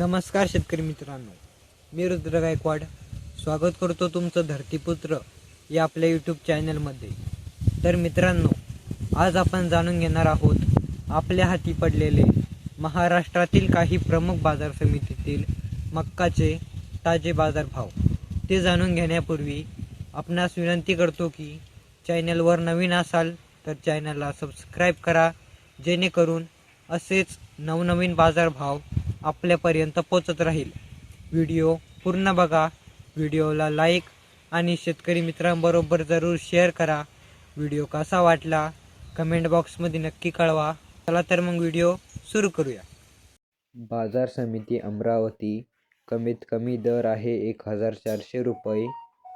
नमस्कार शेतकरी मित्रांनो मी रुद्र गायकवाड. स्वागत करतो तुमचं धरतीपुत्र या आपल्या यूट्यूब चॅनलमध्ये तर मित्रांनो आज आपण जाणून घेणार आहोत आपल्या हाती पडलेले महाराष्ट्रातील काही प्रमुख बाजार समितीतील मक्काचे ताजे बाजारभाव. ते जाणून घेण्यापूर्वी आपणास विनंती करतो की चॅनलवर नवीन असाल तर चॅनलला सबस्क्राईब करा जेणेकरून असेच नवनवीन बाजारभाव आपल्यापर्यंत पोचत राहील. व्हिडिओ पूर्ण बघा. व्हिडिओला लाईक आणि शेतकरी मित्रांबरोबर जरूर शेअर करा. व्हिडिओ कसा वाटला? कमेंट बॉक्समध्ये नक्की कळवा. चला तर मग व्हिडिओ सुरू करूया. बाजार समिती अमरावती कमीत कमी दर आहे एक हजार चारशे रुपये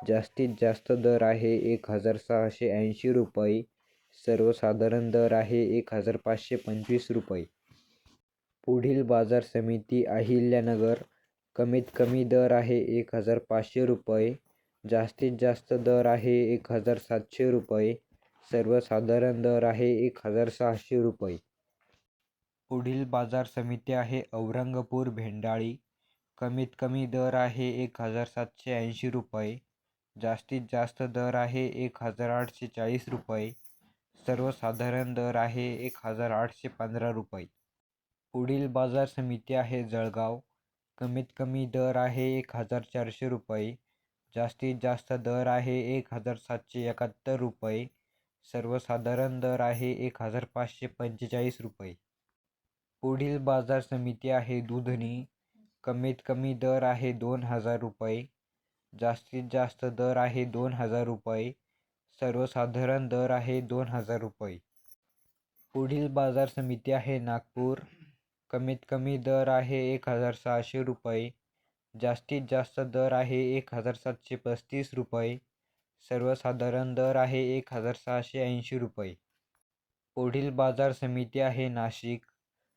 जास्तीत जास्त दर आहे एक हजार सहाशे ऐंशी रुपये सर्वसाधारण दर आहे एक हजार पाचशे पंचवीस रुपये. पुढील बाजार समिती अहिल्यानगर कमीत कमी दर आहे एक हजार पाचशे रुपये जास्तीत जास्त दर आहे एक हजार सातशे रुपये सर्वसाधारण दर आहे एक हजार सहाशे रुपये. पुढील बाजार समिती आहे औरंगपूर भेंडाळी कमीत कमी दर आहे एक हजार सातशे ऐंशी रुपये जास्तीत जास्त दर आहे एक हजार आठशे चाळीस रुपये सर्वसाधारण दर आहे एक हजार आठशे पंधरा रुपये. पुढील बाजार समिती आहे जळगाव. कमीत कमी दर आहे एक हजार चारशे रुपये. जास्तीत जास्त दर आहे एक हजार सातशे एकाहत्तर रुपये. सर्वसाधारण दर आहे एक हजार पाचशे पंचेचाळीस रुपये. पुढील बाजार समिती आहे दुधनी. कमीत कमी दर आहे दोन हजार रुपये. जास्तीत जास्त दर आहे दोन हजार रुपये. सर्वसाधारण दर आहे दोन हजार रुपये. पुढील बाजार समिती आहे नागपूर. कमीत कमी दर आहे एक हजार सहाशे रुपये. जास्तीत जास्त दर आहे एक हजार सातशे पस्तीस रुपये. सर्वसाधारण दर आहे एक हजार सहाशे ऐंशी रुपये. पुढील बाजार समिती आहे नाशिक.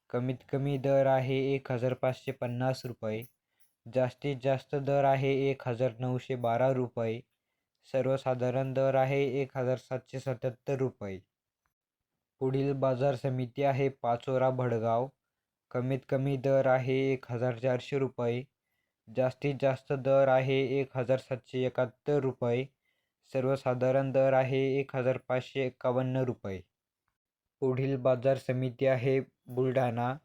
कमीत कमी दर आहे एक हजार पाचशे पन्नास रुपये. जास्तीत जास्त दर आहे एक हजार नऊशे बारा रुपये. सर्वसाधारण दर आहे एक हजार सातशे सत्याहत्तर रुपये. पुढील बाजार समिती आहे पाचोरा भडगाव कमीत कमी दर आहे एक हजार चारशे रुपये. जास्तीत जास्त दर आहे एक हजार सातशे एकाहत्तर रुपये. सर्वसाधारण दर आहे एक हजार पाचशे एकावन्न रुपये. पुढील बाजार समिती आहे बुलढाणा.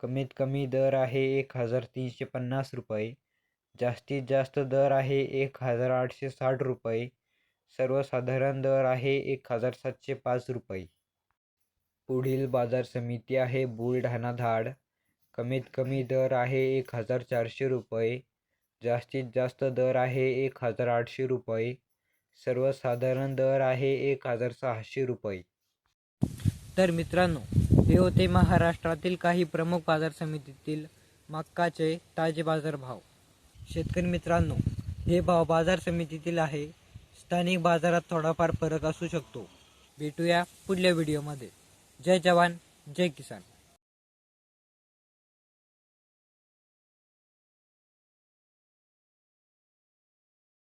कमीत कमी दर आहे एक हजार तीनशे पन्नास रुपये. जास्तीत जास्त दर आहे एक हजार आठशे साठ रुपये. सर्वसाधारण दर आहे एक हजार सातशे पाच रुपये. पुढील बाजार समिती आहे बुलढाणा धाड. कमीत कमी दर आहे एक हजार चारशे रुपये. जास्तीत जास्त दर आहे एक हजार आठशे रुपये. सर्वसाधारण दर आहे एक हजार सहाशे रुपये. तर मित्रांनो हे होते महाराष्ट्रातील काही प्रमुख बाजार समितीतील मक्काचे ताजे बाजारभाव शेतकरी मित्रांनो हे भाव बाजार समितीतील आहे. स्थानिक बाजारात थोडाफार फरक असू शकतो. भेटूया पुढल्या व्हिडिओमध्ये. जय जवान जय किसान.